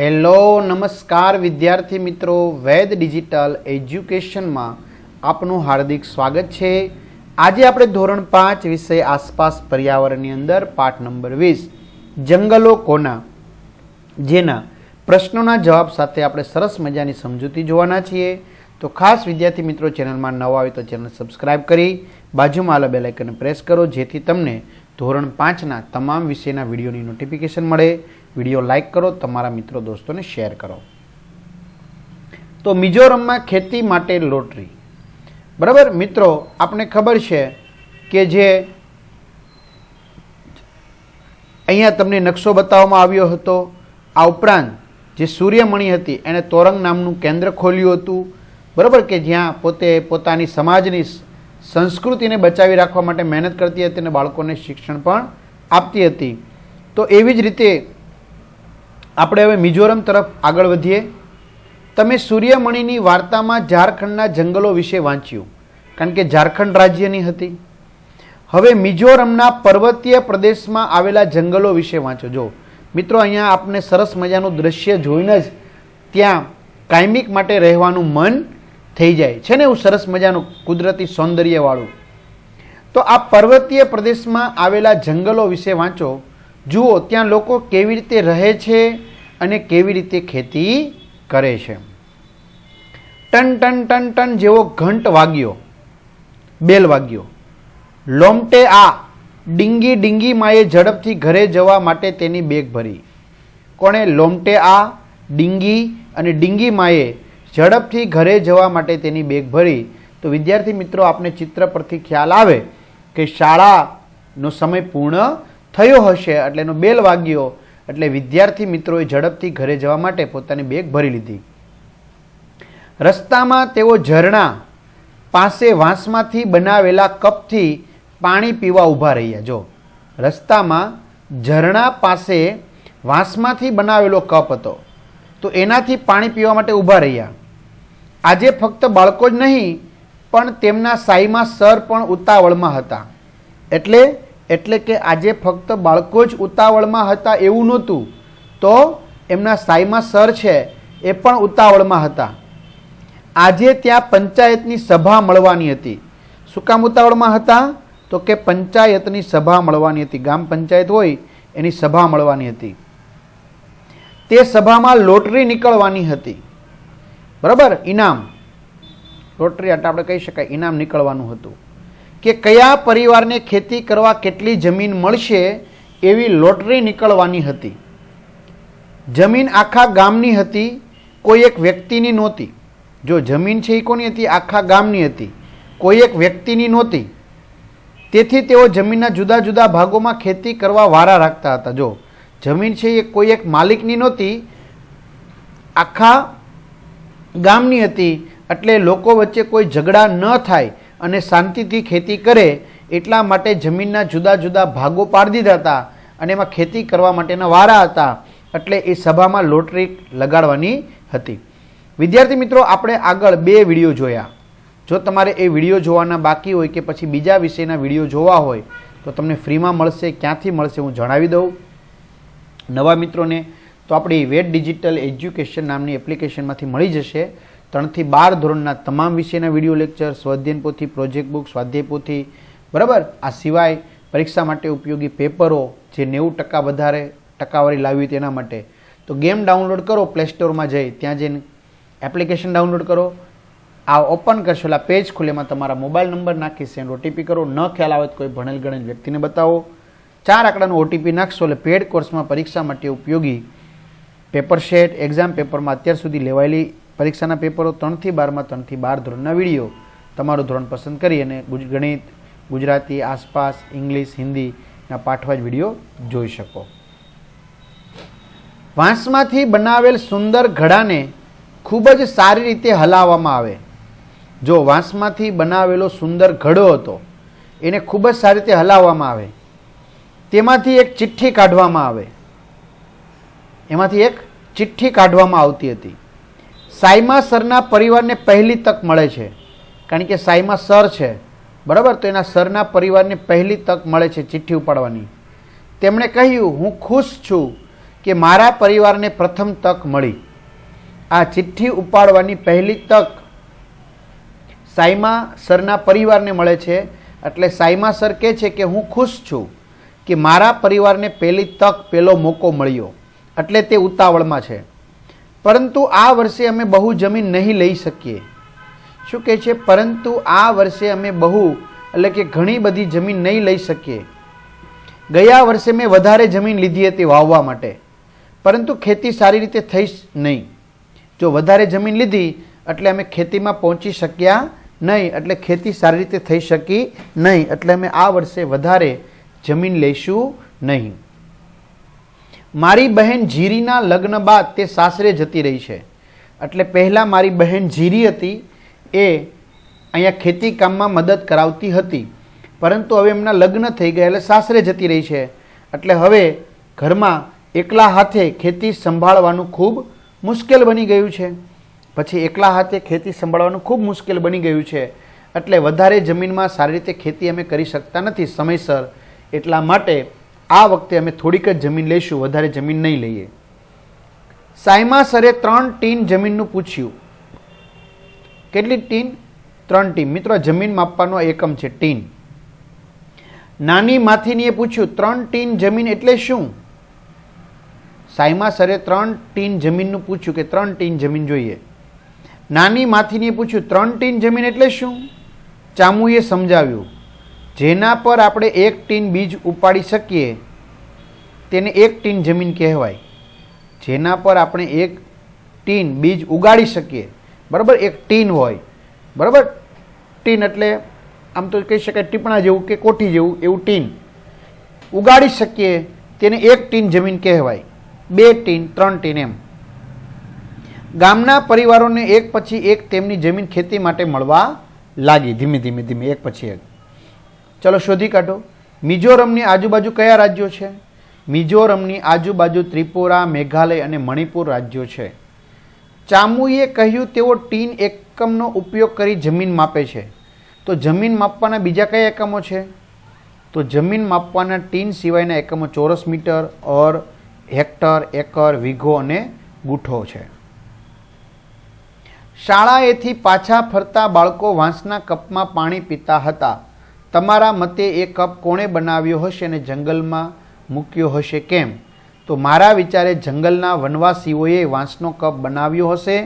Hello, નમસ્કાર વિદ્યાર્થી મિત્રો વેદ ડિજિટલ એજ્યુકેશનમાં આપનું હાર્દિક સ્વાગત છે. આજે આપણે ધોરણ પાંચ વિષય આસપાસ પર્યાવરણની અંદર પાઠ નંબર વીસ, જંગલો કોના? જેના પ્રશ્નોના જવાબ સાથે આપણે સરસ મજાની સમજૂતી જોવાના છીએ. તો ખાસ વિદ્યાર્થી મિત્રો ચેનલમાં નવા આવે તો ચેનલ સબસ્ક્રાઈબ કરી, બાજુમાં આવેલા બેલ આઇકનને પ્રેસ કરો, જેથી તમને ધોરણ પાંચના તમામ વિષયના વિડીયોની નોટિફિકેશન મળે. વીડિયો લાઇક કરો, તમારા મિત્રો દોસ્તોને શેર કરો. તો મિઝોરમમાં ખેતી માટે લોટરી. બરાબર? મિત્રો આપણે ખબર છે કે જે અહીંયા તમને નકશો બતાવવામાં આવ્યો હતો, આ ઉપરાંત જે સૂર્યમણી હતી, એણે તોરંગ નામનું કેન્દ્ર ખોલ્યું હતું. બરાબર? કે જ્યાં પોતે પોતાની સમાજની સંસ્કૃતિને બચાવી રાખવા માટે મહેનત કરતી હતી અને બાળકોને શિક્ષણ પણ આપતી હતી. તો એવી જ રીતે આપણે હવે મિઝોરમ તરફ આગળ વધીએ. તમે સૂર્યમણિની વાર્તામાં ઝારખંડના જંગલો વિશે વાંચ્યું, કારણ કે ઝારખંડ રાજ્યની હતી. હવે મિઝોરમના પર્વતીય પ્રદેશમાં આવેલા જંગલો વિશે વાંચો. જો, મિત્રો, અહીંયા આપને સરસ મજાનું દ્રશ્ય જોઈને જ ત્યાં કાયમિક માટે રહેવાનું મન થઈ જાય. છે ને એવું સરસ મજાનું કુદરતી સૌંદર્યવાળું. તો આ પર્વતીય પ્રદેશમાં આવેલા જંગલો વિશે વાંચો. જુઓ, ત્યાં લોકો કેવી રીતે રહે છે અને કેવી રીતે ખેતી કરે છે. ટન ટન ટન ટન જેવો ઘંટ વાગ્યો, બેલ વાગ્યો. લોમટે આ ડીંગી ડીંગી માએ ઝડપથી ઘરે જવા માટે તેની બેગ ભરી. કોણે લોમટે આ ડીંગી અને ડીંગી માએ ઝડપથી ઘરે જવા માટે તેની બેગ ભરી. તો વિદ્યાર્થી મિત્રો, આપને ચિત્ર પરથી ખ્યાલ આવે કે શાળાનો સમય પૂર્ણ થયો હશે, એટલે એનો બેલ વાગ્યો. એટલે વિદ્યાર્થી મિત્રોએ ઝડપથી ઘરે જવા માટે પોતાની બેગ ભરી લીધી. રસ્તામાં તેઓ ઝરણા પાસે વાંસમાંથી બનાવેલા કપથી પાણી પીવા ઊભા રહ્યા. જો, રસ્તામાં ઝરણા પાસે વાંસમાંથી બનાવેલો કપ હતો, તો એનાથી પાણી પીવા માટે ઊભા રહ્યા. આજે ફક્ત બાળકો જ નહીં, પણ તેમના સાઈમાં સર પણ ઉતાવળમાં હતા. એટલે એટલે કે આજે ફક્ત બાળકો જ ઉતાવળમાં હતા એવું નહોતું. તો એમના સાઈમાં સર છે, એ પણ ઉતાવળમાં હતા. આજે ત્યાં પંચાયતની સભા મળવાની હતી. શું કામ ઉતાવળમાં હતા? તો કે પંચાયતની સભા મળવાની હતી. ગામ પંચાયત હોય, એની સભા મળવાની હતી. તે સભામાં લોટરી નીકળવાની હતી. બરાબર? ઇનામ. લોટરી એટલે આપણે કહી શકાય, ઇનામ નીકળવાનું હતું. કે કયા પરિવારને ખેતી કરવા કેટલી જમીન મળશે એવી લોટરી નીકળવાની હતી. જમીન આખા ગામની હતી, કોઈ એક વ્યક્તિની નહોતી. જો જમીન છે એ કોની હતી? આખા ગામની હતી. કોઈ એક વ્યક્તિની નહોતી. તેથી તેઓ જમીનના જુદા જુદા ભાગોમાં ખેતી કરવા વારા રાખતા હતા. જો જમીન છે એ કોઈ એક માલિકની નહોતી, આખા ગામની હતી, એટલે લોકો વચ્ચે કોઈ ઝઘડા ન થાય અને શાંતિથી ખેતી કરે એટલા માટે જમીનના જુદા જુદા ભાગો પાડી દીધા હતા અને એમાં ખેતી કરવા માટેના વારા હતા એટલે એ સભામાં લોટરી લગાડવાની હતી. વિદ્યાર્થી મિત્રો, આપણે આગળ બે વીડિયો જોયા. જો તમારે એ વીડિયો જોવાના બાકી હોય કે પછી બીજા વિષયના વીડિયો જોવા હોય, તો તમને ફ્રીમાં મળશે, ક્યાંથી મળશે હું જણાવી દઉં. નવા મિત્રોને, તો આપણી વેટ ડિજિટલ એજ્યુકેશન નામની એપ્લિકેશનમાંથી મળી જશે. ત્રણથી બાર ધોરણના તમામ વિષયના વીડિયો લેક્ચર, સ્વાધ્યાયન પોથી, પ્રોજેક્ટ બુક, સ્વાધ્યાય પોથી, બરાબર? આ સિવાય પરીક્ષા માટે ઉપયોગી પેપરો જે નેવું ટકા વધારે ટકાવારી લાવી તેના માટે. તો ગેમ ડાઉનલોડ કરો પ્લે સ્ટોરમાં જઈ. ત્યાં જઈને એપ્લિકેશન ડાઉનલોડ કરો. આ ઓપન કરશો એટલે પેજ ખુલેમાં તમારા મોબાઈલ નંબર નાખી સેન્ડ ઓટીપી કરો. ન ખ્યાલ આવે તો કોઈ ભણેલ ગણેલ વ્યક્તિને બતાવો. ચાર આંકડાનું ઓટીપી નાખશો એટલે પેડ કોર્સમાં પરીક્ષા માટે ઉપયોગી પેપર શેટ એક્ઝામ પેપરમાં અત્યાર સુધી લેવાયેલી પરીક્ષાના પેપરો ત્રણથી બારમાં, ત્રણથી બાર ધોરણના વીડિયો તમારું ધોરણ પસંદ કરી અને ગણિત, ગુજરાતી, આસપાસ, ઇંગ્લિશ, હિન્દીના પાઠવા જ વીડિયો જોઈ શકો. વાંસમાંથી બનાવેલ સુંદર ઘડાને ખૂબ જ સારી રીતે હલાવવામાં આવે. જો વાંસમાંથી બનાવેલો સુંદર ઘડો હતો, એને ખૂબ જ સારી રીતે હલાવવામાં આવે. તેમાંથી એક ચિઠ્ઠી કાઢવામાં આવે. એમાંથી એક ચિઠ્ઠી કાઢવામાં આવતી હતી. સાઈમા સરના પરિવારને પહેલી તક મળે છે. કારણ કે સાયમા સર છે. બરાબર? તો એના સરના પરિવારને પહેલી તક મળે છે ચિઠ્ઠી ઉપાડવાની. તેમણે કહ્યું, હું ખુશ છું કે મારા પરિવારને પ્રથમ તક મળી. આ ચિઠ્ઠી ઉપાડવાની પહેલી તક સાઈમા સરના પરિવારને મળે છે. એટલે સાયમા સર કહે છે કે, હું ખુશ છું કે મારા પરિવારને પહેલી તક પહેલો મોકો મળ્યો. એટલે તે ઉતાવળમાં છે. પરંતુ આ વર્ષે અમે બહુ જમીન નહીં લઈ શકીએ. શું કહે છે? પરંતુ આ વર્ષે અમે બહુ, એટલે કે ઘણી બધી જમીન નહીં લઈ શકીએ. ગયા વર્ષે મેં વધારે જમીન લીધી હતી વાવવા માટે. પરંતુ ખેતી સારી રીતે થઈ નહીં. જો વધારે જમીન લીધી, એટલે અમે ખેતીમાં પહોંચી શક્યા નહીં, એટલે ખેતી સારી રીતે થઈ શકી નહીં, એટલે અમે આ વર્ષે વધારે જમીન લઈશું નહીં. મારી બહેન જીરીના લગ્ન બાદ તે સાસરે જતી રહી છે. એટલે પહેલાં મારી બહેન જીરી હતી, એ અહીંયા ખેતી કામમાં મદદ કરાવતી હતી. પરંતુ હવે એમના લગ્ન થઈ ગયા એટલે સાસરે જતી રહી છે. એટલે હવે ઘરમાં એકલા હાથે ખેતી સંભાળવાનું ખૂબ મુશ્કેલ બની ગયું છે. પછી એકલા હાથે ખેતી સંભાળવાનું ખૂબ મુશ્કેલ બની ગયું છે. એટલે વધારે જમીનમાં સારી રીતે ખેતી અમે કરી શકતા નથી સમયસર. એટલા માટે આ વખતે અમે થોડીક જ જમીન લઈશું, વધારે જમીન નહીં લઈએ. સાયમા સરે ત્રણ ટીન જમીનનું પૂછ્યું. કેટલી ટીન? ત્રણ ટીન. મિત્રો, જમીન માપવાનો એકમ છે, ટીન. નાની માથીનીએ પૂછ્યું, ત્રણ ટીન જમીન એટલે શું? સાયમા સરે ત્રણ ટીન જમીનનું પૂછ્યું કે ત્રણ ટીન જમીન જોઈએ. નાની માથીનીએ પૂછ્યું, ત્રણ ટીન જમીન એટલે શું? ચામુએ સમજાવ્યું જેના પર આપણે એક ટીન બીજ ઉપાડી શકીએ, તેને એક ટીન જમીન કહેવાય. જેના પર આપણે એક ટીન બીજ ઉગાડી શકીએ. બરાબર એક ટીન હોય. બરાબર? ટીન એટલે આમ તો કહી શકાય ટીપણા જેવું કે કોઠી જેવું, એવું ટીન. ઉગાડી શકીએ, તેને એક ટીન જમીન કહેવાય. બે ટીન, ત્રણ ટીન એમ. ગામના પરિવારોને એક પછી એક તેમની જમીન ખેતી માટે મળવા લાગી ધીમે ધીમે ધીમે, એક પછી એક. ચલો શોધી કાઢો. મિઝોરમની આજુબાજુ કયા રાજ્યો છે? મિઝોરમની આજુબાજુ ત્રિપુરા, મેઘાલય અને મણિપુર રાજ્યો છે. ચામુએ કહ્યું તેઓ ટીન એકમનો ઉપયોગ કરી જમીન માપે છે. તો જમીન માપવાના બીજા કયા એકમો છે? તો જમીન માપવાના ટીન સિવાયના એકમો ચોરસ મીટર ઓર હેક્ટર, એકર, વીઘો અને ગુઠો છે. શાળાએથી પાછા ફરતા બાળકો વાંસના કપમાં પાણી પીતા હતા. તમારા મતે એ કપ કોણે બનાવ્યો હશે અને જંગલમાં મૂક્યો હશે કેમ? તો મારા વિચારે જંગલના વનવાસીઓએ વાંસનો કપ બનાવ્યો હશે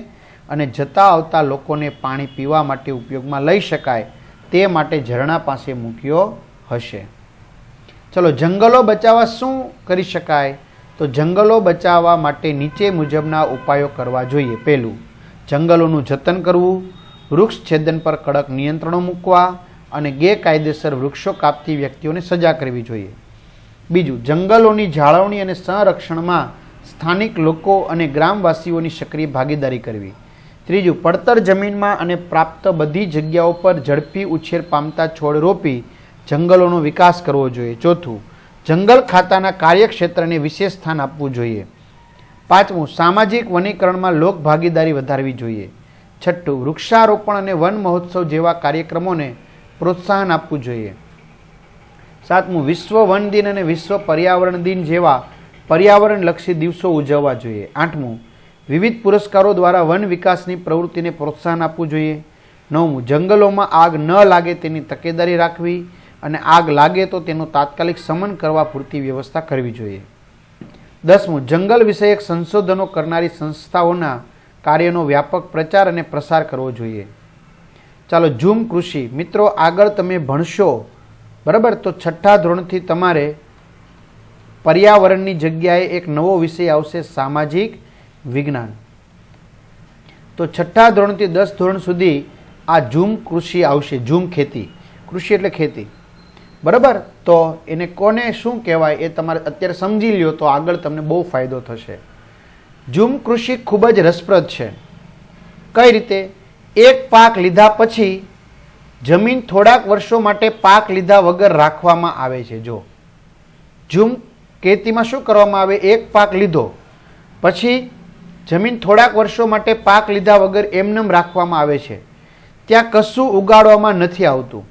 અને જતા આવતા લોકોને પાણી પીવા માટે ઉપયોગમાં લઈ શકાય તે માટે ઝરણા પાસે મૂક્યો હશે. ચલો, જંગલો બચાવવા શું કરી શકાય? તો જંગલો બચાવવા માટે નીચે મુજબના ઉપાયો કરવા જોઈએ. પહેલું, જંગલોનું જતન કરવું. વૃક્ષ છેદન પર કડક નિયંત્રણો મૂકવા. અને ગેરકાયદેસર વૃક્ષો કાપતી વ્યક્તિઓને સજા કરવી જોઈએ. બીજું, જંગલોની જાળવણી અને સંરક્ષણમાં સ્થાનિક લોકો અને ગ્રામવાસીઓની સક્રિય ભાગીદારી કરવી. ત્રીજું, પડતર જમીનમાં અને પ્રાપ્ત બધી જગ્યાઓ પર ઝડપી ઉછેર પામતા છોડ રોપી જંગલોનો વિકાસ કરવો જોઈએ. ચોથું, જંગલ ખાતાના કાર્યક્ષેત્રને વિશેષ સ્થાન આપવું જોઈએ. પાંચમું, સામાજિક વનીકરણમાં લોક ભાગીદારી વધારવી જોઈએ. છઠ્ઠું, વૃક્ષારોપણ અને વન મહોત્સવ જેવા કાર્યક્રમોને પ્રોત્સાહન આપવું જોઈએ. સાતમું, વિશ્વ વન દિન અને વિશ્વ પર્યાવરણ દિન જેવા પર્યાવરણલક્ષી દિવસો ઉજવવા જોઈએ. આઠમું, વિવિધ પુરસ્કારો દ્વારા વન વિકાસની પ્રવૃત્તિને પ્રોત્સાહન આપવું જોઈએ. નવમું, જંગલોમાં આગ ન લાગે તેની તકેદારી રાખવી અને આગ લાગે તો તેનું તાત્કાલિક શમન કરવા પૂરતી વ્યવસ્થા કરવી જોઈએ. દસમું, જંગલ વિષયક સંશોધનો કરનારી સંસ્થાઓના કાર્યનો વ્યાપક પ્રચાર અને પ્રસાર કરવો જોઈએ. ચાલો ઝૂમ કૃષિ. મિત્રો, આગળ તમે ભણશો, બરાબર? તો છઠ્ઠા ધોરણથી તમારે પર્યાવરણની જગ્યાએ એક નવો વિષય આવશે, સામાજિક વિજ્ઞાન. તો છઠ્ઠા ધોરણથી દસ ધોરણ સુધી આ ઝૂમ કૃષિ આવશે, ઝૂમ ખેતી. કૃષિ એટલે ખેતી. બરાબર? તો એને કોને શું કહેવાય એ તમારે અત્યારે સમજી લ્યો, તો આગળ તમને બહુ ફાયદો થશે. ઝૂમ કૃષિ ખૂબ જ રસપ્રદ છે. કઈ રીતે? એક પાક લીધા પછી જમીન થોડાક વર્ષો માટે પાક લીધા વગર રાખવામાં આવે છે. જો ઝૂમ ખેતીમાં શું કરવામાં આવે? એક પાક લીધો પછી જમીન થોડાક વર્ષો માટે પાક લીધા વગર એમનેમ રાખવામાં આવે છે. ત્યાં કશું ઉગાડવામાં નથી આવતું.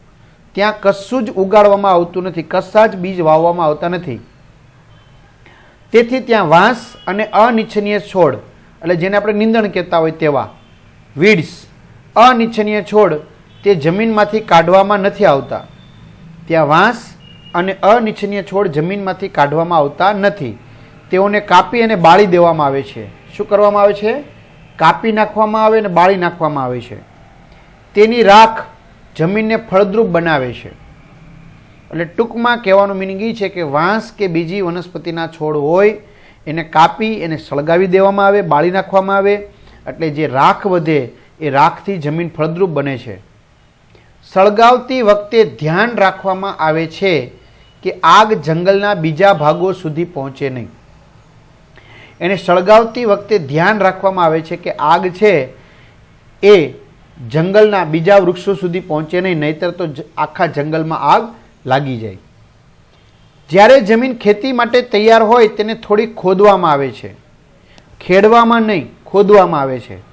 ત્યાં કશું જ ઉગાડવામાં આવતું નથી. કશા જ બીજ વાવવામાં આવતા નથી. તેથી ત્યાં વાંસ અને અનિચ્છનીય છોડ, એટલે જેને આપણે નિંદણ કહેતા હોય તેવા, વીડ્સ અનિચ્છનીય છોડ તે જમીનમાંથી કાઢવામાં નથી આવતા. ત્યાં વાંસ અને અનિચ્છનીય છોડ જમીનમાંથી કાઢવામાં આવતા નથી. તેઓને કાપી અને બાળી દેવામાં આવે છે. શું કરવામાં આવે છે? કાપી નાખવામાં આવે અને બાળી નાખવામાં આવે છે. તેની રાખ જમીનને ફળદ્રુપ બનાવે છે. એટલે ટૂંકમાં કહેવાનું મિનિંગ એ છે કે વાંસ કે બીજી વનસ્પતિના છોડ હોય, એને કાપી એને સળગાવી દેવામાં આવે, બાળી નાખવામાં આવે. એટલે જે રાખ વધે એ રાખથી જમીન ફળદ્રુપ બને છે. સળગાવતી વખતે ધ્યાન રાખવામાં આવે છે કે આગ જંગલના બીજા ભાગો સુધી પહોંચે નહીં. એને સળગાવતી વખતે ધ્યાન રાખવામાં આવે છે કે આગ છે એ જંગલના બીજા વૃક્ષો સુધી પહોંચે નહીં, નહીતર તો આખા જંગલમાં આગ લાગી જાય. જ્યારે જમીન ખેતી માટે તૈયાર હોય, તેને થોડી ખોદવામાં આવે છે. ખેડવામાં નહીં, ખોદવામાં આવે છે.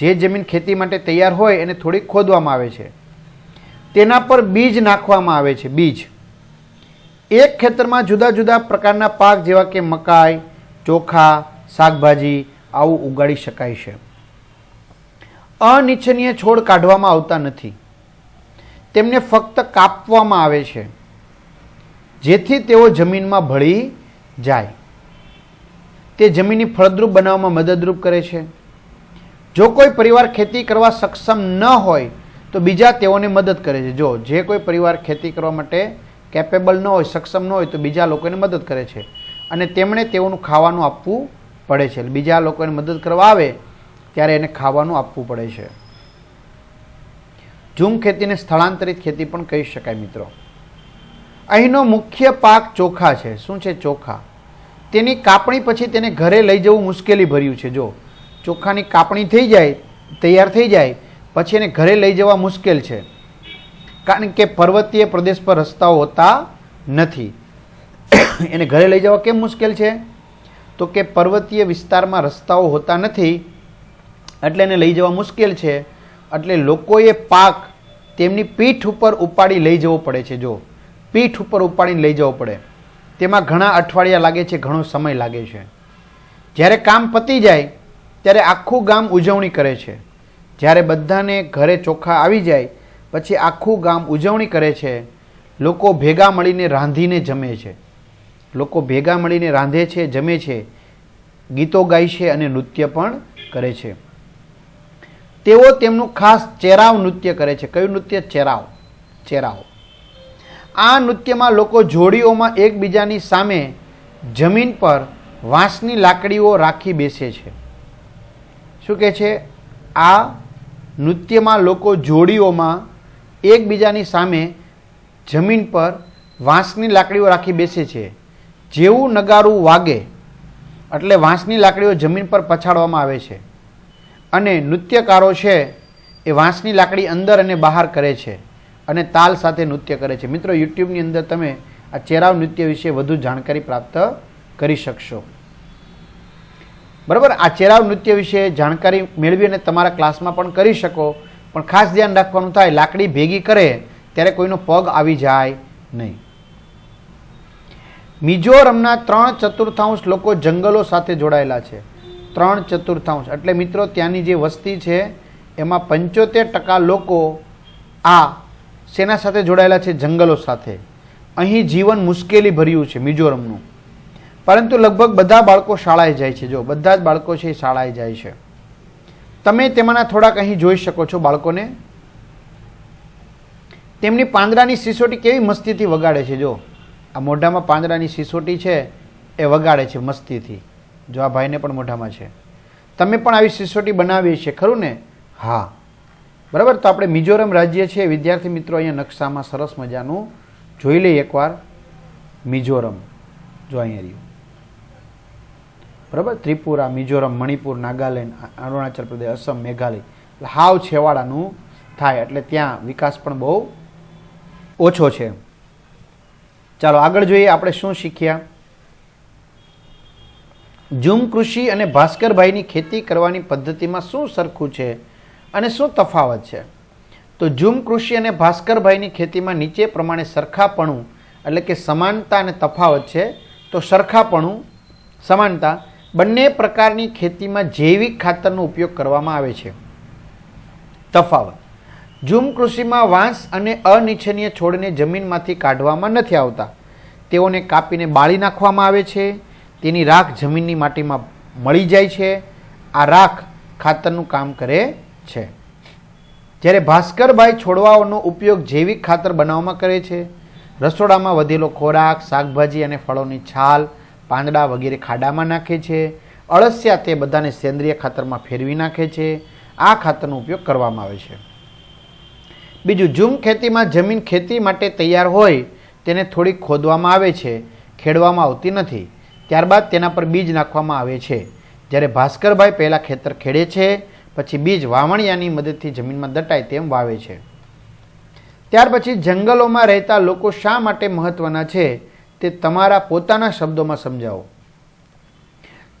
જે જમીન ખેતી માટે તૈયાર હોય એને થોડી ખોદવામાં આવે છે. તેના પર બીજ નાખવામાં આવે છે, બીજ. એક ખેતરમાં જુદા જુદા પ્રકારના પાક જેવા કે મકાઈ, ચોખા, શાકભાજી આવું ઉગાડી શકાય છે. અનિચ્છનીય છોડ કાઢવામાં આવતા નથી. તેમને ફક્ત કાપવામાં આવે છે, જેથી તેઓ જમીનમાં ભળી જાય. તે જમીનની ફળદ્રુપ બનાવવામાં મદદરૂપ કરે છે. જો કોઈ પરિવાર ખેતી કરવા સક્ષમ ન હોય, તો બીજા તેઓને મદદ કરે છે. જો જે કોઈ પરિવાર ખેતી કરવા માટે કેપેબલ ન હોય, સક્ષમ ન હોય, તો બીજા લોકોને મદદ કરે છે. અને તેમણે તેઓનું ખાવાનું આપવું પડે છે. બીજા લોકોને મદદ કરવા આવે, ત્યારે એને ખાવાનું આપવું પડે છે. ઝૂમ ખેતીને સ્થળાંતરિત ખેતી પણ કહી શકાય, મિત્રો. અહીંનો મુખ્ય પાક ચોખા છે. શું છે ચોખા? તેની કાપણી પછી તેને ઘરે લઈ જવું મુશ્કેલી ભર્યું છે. જો ચોખાની કાપણી થઈ જાય, તૈયાર થઈ જાય, પછી એને ઘરે લઈ જવા મુશ્કેલ છે. કારણ કે પર્વતીય પ્રદેશ પર રસ્તાઓ હોતા નથી. એને ઘરે લઈ જવા કેમ મુશ્કેલ છે? તો કે પર્વતીય વિસ્તારમાં રસ્તાઓ હોતા નથી, એટલે એને લઈ જવા મુશ્કેલ છે. એટલે લોકોએ પાક તેમની પીઠ ઉપર ઉપાડી લઈ જવો પડે છે, જો. પીઠ ઉપર ઉપાડીને લઈ જવો પડે. તેમાં ઘણા અઠવાડિયા લાગે છે, ઘણો સમય લાગે છે. જ્યારે કામ પતી જાય ત્યારે આખું ગામ ઉજવણી કરે છે. જ્યારે બધાને ઘરે ચોખા આવી જાય, પછી આખું ગામ ઉજવણી કરે છે. લોકો ભેગા મળીને રાંધીને જમે છે. લોકો ભેગા મળીને રાંધે છે, જમે છે. ગીતો ગાય છે અને નૃત્ય પણ કરે છે. તેઓ તેમનું ખાસ ચેરાવ નૃત્ય કરે છે. કયું નૃત્ય? ચેરાવ. ચેરાવ. આ નૃત્યમાં લોકો જોડીઓમાં એકબીજાની સામે જમીન પર વાંસની લાકડીઓ રાખી બેસે છે. શું કહે છે? આ નૃત્યમાં લોકો જોડીઓમાં એકબીજાની સામે જમીન પર વાંસની લાકડીઓ રાખી બેસે છે. જેવું નગારું વાગે, એટલે વાંસની લાકડીઓ જમીન પર પછાડવામાં આવે છે. અને નૃત્યકારો છે, એ વાંસની લાકડી અંદર અને બહાર કરે છે અને તાલ સાથે નૃત્ય કરે છે. મિત્રો, યુટ્યુબની અંદર તમે આ ચેરાવ નૃત્ય વિશે વધુ જાણકારી પ્રાપ્ત કરી શકશો. બરાબર? આ ચેરાવ નૃત્ય વિશે જાણકારી મેળવી અને તમારા ક્લાસમાં પણ કરી શકો. પણ ખાસ ધ્યાન રાખવાનું થાય, લાકડી ભેગી કરે ત્યારે કોઈનો પગ આવી જાય નહીં. મિઝોરમના ત્રણ ચતુર્થાંશ લોકો જંગલો સાથે જોડાયેલા છે. ત્રણ ચતુર્થાંશ. એટલે મિત્રો, ત્યાંની જે વસ્તી છે, એમાં પંચોતેર ટકા લોકો આ શેના સાથે જોડાયેલા છે, જંગલો સાથે. અહીં જીવન મુશ્કેલી ભર્યું છે મિઝોરમનું. પરંતુ લગભગ બધા બાળકો શાળાએ જાય છે. જો, બધા જ બાળકો છે એ શાળાએ જાય છે. તમે તેમાંના થોડાક અહીં જોઈ શકો છો બાળકોને. તેમની પાંદડાની સિસોટી કેવી મસ્તીથી વગાડે છે. જો, આ મોઢામાં પાંદડાની સિસોટી છે એ વગાડે છે મસ્તીથી. જો, આ ભાઈને પણ મોઢામાં છે. તમે પણ આવી સિસોટી બનાવીએ છીએ, ખરું ને? હા. બરાબર? તો આપણે મિઝોરમ રાજ્ય છે. વિદ્યાર્થી મિત્રો, અહીંયા નકશામાં સરસ મજાનું જોઈ લઈએ એકવાર. મિઝોરમ. જો, અહીંયા રહ્યું. બરાબર? ત્રિપુરા, મિઝોરમ, મણિપુર, નાગાલેન્ડ અરુણાચલ પ્રદેશ, અસમ, મેઘાલય. એટલે હાવ છેવાડાનું થાય. એટલે ત્યાં વિકાસ પણ બહુ ઓછો છે. ચાલો, આગળ જોઈએ આપણે શું શીખ્યા. ઝૂમ કૃષિ અને ભાસ્કરભાઈની ખેતી કરવાની પદ્ધતિમાં શું સરખું છે અને શું તફાવત છે? તો ઝૂમ કૃષિ અને ભાસ્કરભાઈની ખેતીમાં નીચે પ્રમાણે સરખાપણું એટલે કે સમાનતા અને તફાવત છે, તો સરખાપણું, સમાનતા બંને પ્રકારની ખેતીમાં જૈવિક ખાતરનો ઉપયોગ કરવામાં આવે છે. તફાવત. ઝૂમ કૃષિમાં વાંસ અને અનિચ્છનીય છોડને જમીનમાંથી કાઢવામાં નથી આવતા. તેઓને કાપીને બાળી નાખવામાં આવે છે. તેની રાખ જમીનની માટીમાં મળી જાય છે. આ રાખ ખાતરનું કામ કરે છે. જ્યારે ભાસ્કરભાઈ છોડવાઓનો ઉપયોગ જૈવિક ખાતર બનાવવામાં કરે છે. રસોડામાં વધેલો ખોરાક, શાકભાજી અને ફળોની છાલ પાંદડા વગેરે ખાડામાં નાખે છે. અળસિયા તે બધાને સેન્દ્રિય ખાતરમાં ફેરવી નાખે છે. આ ખાતરનો ઉપયોગ કરવામાં આવે છે. બીજું ઝૂમ ખેતીમાં જમીન ખેતી માટે તૈયાર હોય તેને થોડીક ખોદવામાં આવે છે. ખેડવામાં આવતી નથી. ત્યારબાદ તેના પર બીજ નાખવામાં આવે છે. જ્યારે ભાસ્કરભાઈ પહેલાં ખેતર ખેડે છે, પછી બીજ વાવણિયાની મદદથી જમીનમાં દટાય તેમ વાવે છે. ત્યાર પછી જંગલોમાં રહેતા લોકો શા માટે મહત્ત્વના છે? તે તમારા પોતાના શબ્દોમાં સમજાવો.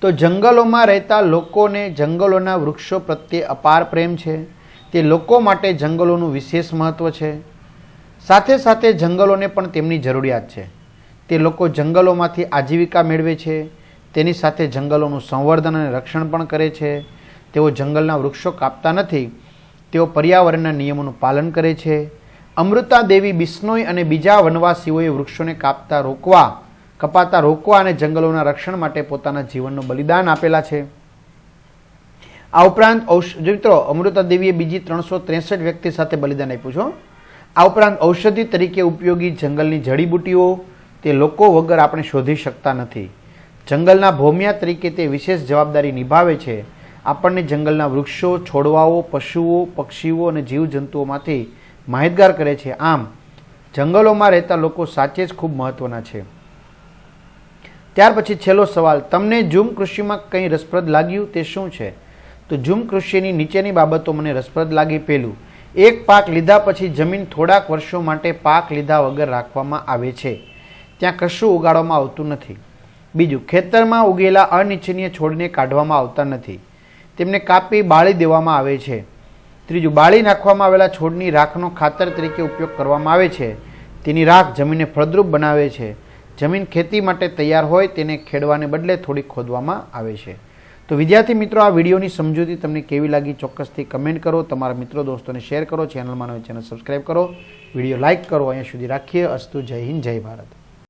તો જંગલોમાં રહેતા લોકોને જંગલોના વૃક્ષો પ્રત્યે અપાર પ્રેમ છે. તે લોકો માટે જંગલોનું વિશેષ મહત્ત્વ છે. સાથે સાથે જંગલોને પણ તેમની જરૂરિયાત છે. તે લોકો જંગલોમાંથી આજીવિકા મેળવે છે. તેની સાથે જંગલોનું સંવર્ધન અને રક્ષણ પણ કરે છે. તેઓ જંગલના વૃક્ષો કાપતા નથી. તેઓ પર્યાવરણના નિયમોનું પાલન કરે છે. અમૃતા દેવી બિશ્નોઈ અને બીજા વનવાસીઓએ વૃક્ષોને કાપતા રોકવા, કપાતા રોકવા અને જંગલોના રક્ષણ માટે પોતાના જીવનનું બલિદાન આપેલા છે. આ ઉપરાંત ઔષ, જો મિત્રો અમૃતા દેવીએ બીજી ત્રણસો ત્રેસઠ વ્યક્તિ સાથે બલિદાન આપ્યું છે આ ઉપરાંત ઔષધિ તરીકે ઉપયોગી જંગલની જડીબુટીઓ તે લોકો વગર આપણે શોધી શકતા નથી. જંગલના ભૌમિયા તરીકે તે વિશેષ જવાબદારી નિભાવે છે. આપણને જંગલના વૃક્ષો, છોડવાઓ, પશુઓ, પક્ષીઓ અને જીવજંતુઓમાંથી માહિતગાર કરે છે. આમ, જંગલોમાં રહેતા લોકો સાચે જ ખૂબ મહત્વના છે. ત્યાર પછી છેલ્લો સવાલ, તમને ઝૂમ કૃષિમાં કંઈ રસપ્રદ લાગ્યું? તે શું છે? તો ઝૂમ કૃષિની નીચેની બાબતો મને રસપ્રદ લાગી પહેલું એક પાક લીધા પછી જમીન થોડાક વર્ષો માટે પાક લીધા વગર રાખવામાં આવે છે. ત્યાં કશું ઉગાડવામાં આવતું નથી. બીજું, ખેતરમાં ઉગેલા અનિચ્છનીય છોડને કાઢવામાં આવતા નથી. તેમને કાપી બાળી દેવામાં આવે છે. ત્રીજું, બાળી નાખવામાં આવેલા છોડની રાખનો ખાતર તરીકે ઉપયોગ કરવામાં આવે છે. તેની રાખ જમીનને ફળદ્રુપ બનાવે છે. જમીન ખેતી માટે તૈયાર હોય તેને ખેડવાને બદલે થોડી ખોદવામાં આવે છે. તો વિદ્યાર્થી મિત્રો, આ વિડીયોની સમજૂતી તમને કેવી લાગી ચોક્કસથી કમેન્ટ કરો. તમારા મિત્રો દોસ્તોને શેર કરો. ચેનલમાં નવી ચેનલ સબસ્ક્રાઈબ કરો. વીડિયો લાઇક કરો. અહીંયા સુધી રાખીએ. અસ્તુ જય હિન્દ, જય ભારત.